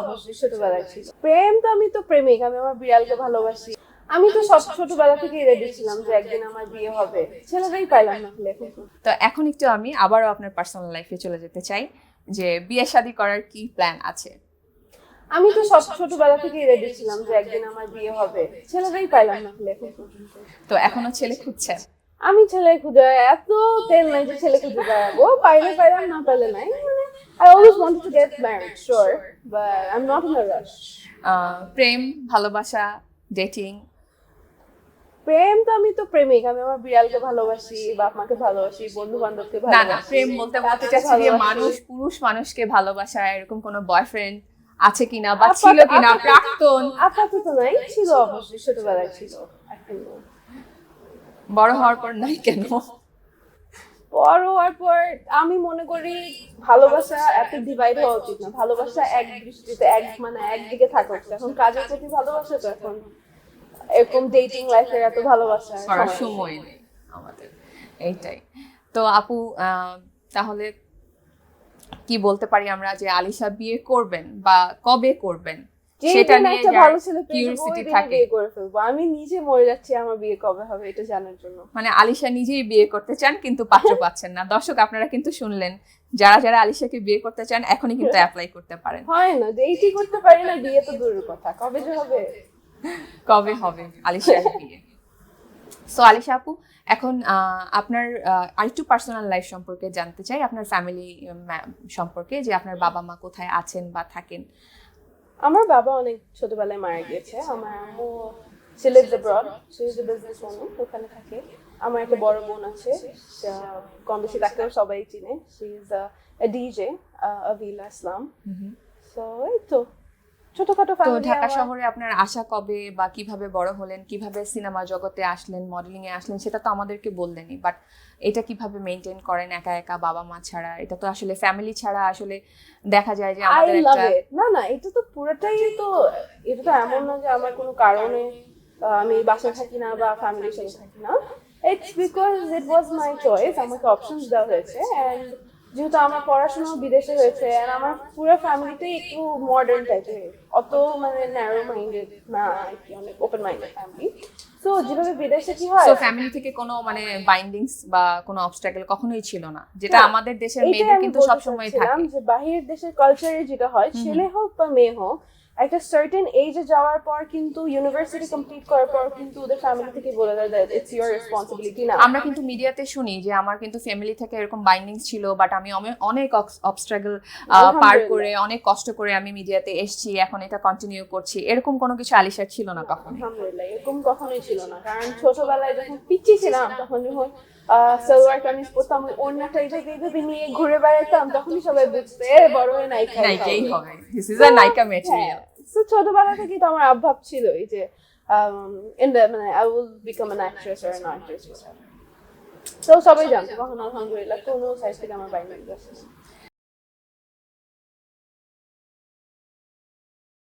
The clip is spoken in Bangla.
অবশ্যই ছোটবেলায় ছিল। প্রেম তো আমি তো প্রেমিক আমি আমার বিড়ালকে ভালোবাসি। আমি তো সব ছোটবেলা থেকেই রেডি ছিলাম যে একদিন আমার বিয়ে হবে। ছেলেটাই পাইলাম না তো এখন একটু আমি আবারও আপনার পার্সোনাল লাইফে চলে যেতে চাই যে বিয়ে শাদী করার কি প্ল্যান আছে? আমি তো সব ছোটবেলা থেকেই রেডি ছিলাম যে একদিন আমার বিয়ে হবে। ছেলেটাই পাইলাম না তো এখনও ছেলে খুঁজছেন? আমি ছেলে খুঁজে এত তেল নাই যে ছেলে খুঁজে বেড়াবো পাইলে পাইলাম না পাইলে নাই। I always wanted to get married, sure, but I'm not in a rush. আহ, প্রেম ভালোবাসা ডেটিং প্রেম তো আমি তো প্রেমিক আমি আমার বিড়ালকে ভালোবাসি বাপ মাকে ভালোবাসি বন্ধু বান্ধবকে না না ভালোবাসি প্রেম বলতে বলতে চাচ্ছি যে। মানুষ পুরুষ মানুষকে ভালোবাসা এরকম কোনো বয়ফ্রেন্ড আছে কিনা বা ছিল কিনা প্রাক্তন আপাতত নাই ছিল অবশ্যই ছোটবেলায় ছিল এখন বড় হওয়ার পর নাই কেন বড় হওয়ার পর আমি মনে করি ভালোবাসা এত ডিভাইড হওয়া উচিত না। ভালোবাসা এক দৃষ্টিতে এক মানে একদিকে থাকা উচিত এখন কাজের প্রতি ভালোবাসা তো এখন এরকম ডেটিং লাইফের এত ভালোবাসা সময় নেই। আমাদের। এইটাই। তো আপু আহ, তাহলে কি বলতে পারি আমরা যে আলিশা বিয়ে করবেন বা কবে করবেন? সেটা নিয়ে ভালো ছেলে থাকে। করে ফেলব। আমি নিজে মরে যাচ্ছি আমার বিয়ে কবে হবে এটা জানার জন্য। মানে আলিশা নিজেই বিয়ে করতে চান কিন্তু পাত্র পাচ্ছেন না। দর্শক আপনারা কিন্তু শুনলেন যারা যারা আলিশাকে বিয়ে করতে চান এখনই কিন্তু অ্যাপ্লাই করতে পারেন। হয় না করতে পারি না বিয়ে তো দূরের কথা। কবে যে হবে? কবে হবে আলিশার বিয়ে? সো আলিশা আপু এখন আপনার আরেকটু পার্সোনাল লাইফ সম্পর্কে জানতে চাই। আপনার ফ্যামিলি সম্পর্কে যে আপনার বাবা মা কোথায় আছেন বা থাকেন। আমার বাবা অনেক ছোটবেলায় মারা গিয়েছে। আমার আম্মু সে লিভস অ্যাব্রড সে ইজ বিজনেস ওম্যান ওখানে থাকে। আমার একটা বড় বোন আছে কম বেশি তাকেও সবাই চিনে। She is DJ Avila Islam so এই তো। ছোটখাটো তো ঢাকা শহরে আপনার আশা কবে বা কীভাবে বড় হলেন কীভাবে সিনেমা জগতে আসলেন মডেলিং এ আসলেন সেটা তো আমাদেরকে বললেনই। বাট এটা কীভাবে মেনটেন করেন একা একা বাবা মা ছাড়া? এটা তো আসলে ফ্যামিলি ছাড়া আসলে দেখা যায় যে আমাদের একটা না না এটা তো পুরোটাই তো এটা তো এমন না যে আমার কোনো কারণে আমি বাসায় থাকি না বা ফ্যামিলির সাথে থাকি না। It's because it was my choice আমাকে অপশনস দেওয়া হয়েছে। অ্যান্ড যেহেতু আমার পড়াশোনা বিদেশে হয়েছে আমার পুরো ফ্যামিলিতেই একটু মডার্ন টাইপের অত মানে ন্যারো মাইন্ডেড না আর কি অনেক ওপেন মাইন্ডেড ফ্যামিলি তো যেভাবে বিদেশে কি হয় সো ফ্যামিলি থেকে কোনো মানে বাইন্ডিংস বা কোনো অবস্ট্যাকল কখনোই ছিল না যেটা আমাদের দেশের মেয়েদের কিন্তু সব সবসময় থাকে। যে বাহিরের দেশের কালচারে যেটা হয় ছেলে হোক বা মেয়ে হোক একটা সার্টেন এজে যাওয়ার পর কিন্তু ইউনিভার্সিটি কমপ্লিট করার পর কিন্তু ওদের ফ্যামিলি থেকে বলে দেয় দ্যাট ইটস ইওর রেসপন্সিবিলিটি না আমরা কিন্তু মিডিয়াতে শুনি যে আমার কিন্তু ফ্যামিলি থেকে এরকম বাইন্ডিংস ছিল বাট আমি অনেক অবস্ট্রাগল পার করে অনেক কষ্ট করে আমি মিডিয়াতে এসেছি এখন এটা কন্টিনিউ করছি। এরকম কোনো কিছু আলিশার ছিল না কখন আলহামদুলিল্লাহ এরকম কখনোই ছিল না। কারণ ছোটবেলায় যখন পিচ্ছি ছিলাম তখন যখন সালোয়ার কামিজ পরতাম ওই অন্যটা এইভাবে এইভাবে নিয়ে ঘুরে বেড়াতাম তখনই সবাই বুঝতে বড় হয়ে নায়িকা নায়িকাই হবে। দিস ইজ আ নায়িকা ম্যাটেরিয়াল তো ছোটবেলা থেকেই তো আমার আভাব ছিল এই যে ইন মানে I will become an actress or an artist তো সবাই জানতো, কখনো আলহামদুলিল্লাহ কোনো সাইজ থেকে আমার বাইরে